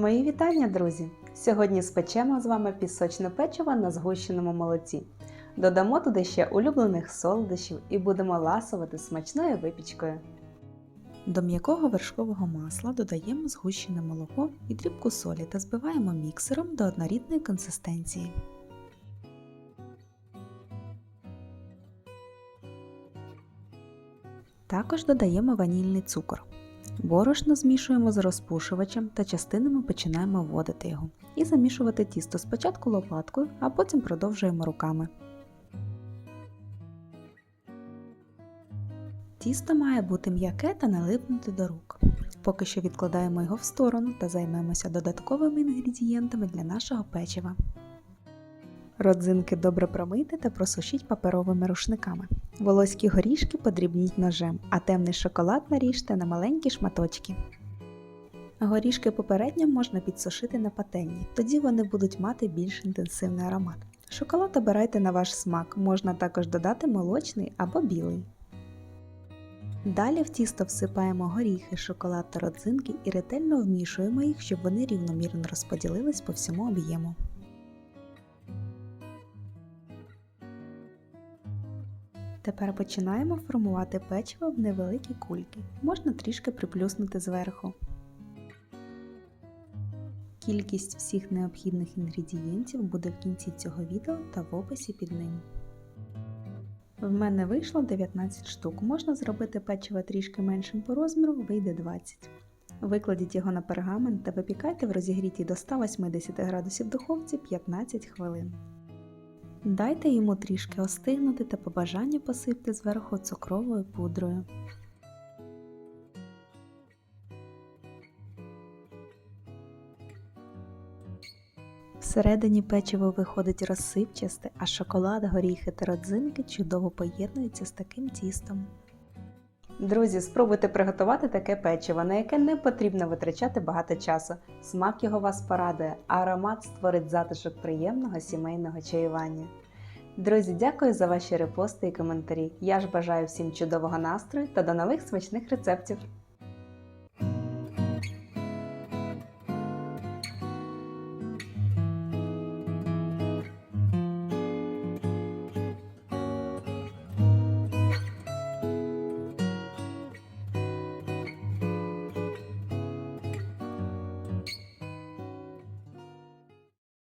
Мої вітання, друзі! Сьогодні спечемо з вами пісочне печиво на згущеному молоці. Додамо туди ще улюблених солодощів і будемо ласувати смачною випічкою. До м'якого вершкового масла додаємо згущене молоко і дрібку солі та збиваємо міксером до однорідної консистенції. Також додаємо ванільний цукор. Борошно змішуємо з розпушувачем та частинами починаємо вводити його і замішувати тісто спочатку лопаткою, а потім продовжуємо руками. Тісто має бути м'яке та не липнути до рук. Поки що відкладаємо його в сторону та займемося додатковими інгредієнтами для нашого печива. Родзинки добре промийте та просушіть паперовими рушниками. Волоські горішки подрібніть ножем, а темний шоколад наріжте на маленькі шматочки. Горішки попередньо можна підсушити на пательні, тоді вони будуть мати більш інтенсивний аромат. Шоколад обирайте на ваш смак, можна також додати молочний або білий. Далі в тісто всипаємо горіхи, шоколад та родзинки і ретельно вмішуємо їх, щоб вони рівномірно розподілились по всьому об'єму. Тепер починаємо формувати печиво в невеликі кульки. Можна трішки приплюснути зверху. Кількість всіх необхідних інгредієнтів буде в кінці цього відео та в описі під ним. В мене вийшло 19 штук. Можна зробити печиво трішки меншим по розміру, вийде 20. Викладіть його на пергамент та випікайте в розігрітій до 180 градусів духовці 15 хвилин. Дайте йому трішки остигнути та по бажанню посипте зверху цукровою пудрою. Всередині печиво виходить розсипчасте, а шоколад, горіхи та родзинки чудово поєднуються з таким тістом. Друзі, спробуйте приготувати таке печиво, на яке не потрібно витрачати багато часу. Смак його вас порадує, а аромат створить затишок приємного сімейного чаювання. Друзі, дякую за ваші репости і коментарі. Я ж бажаю всім чудового настрою та до нових смачних рецептів!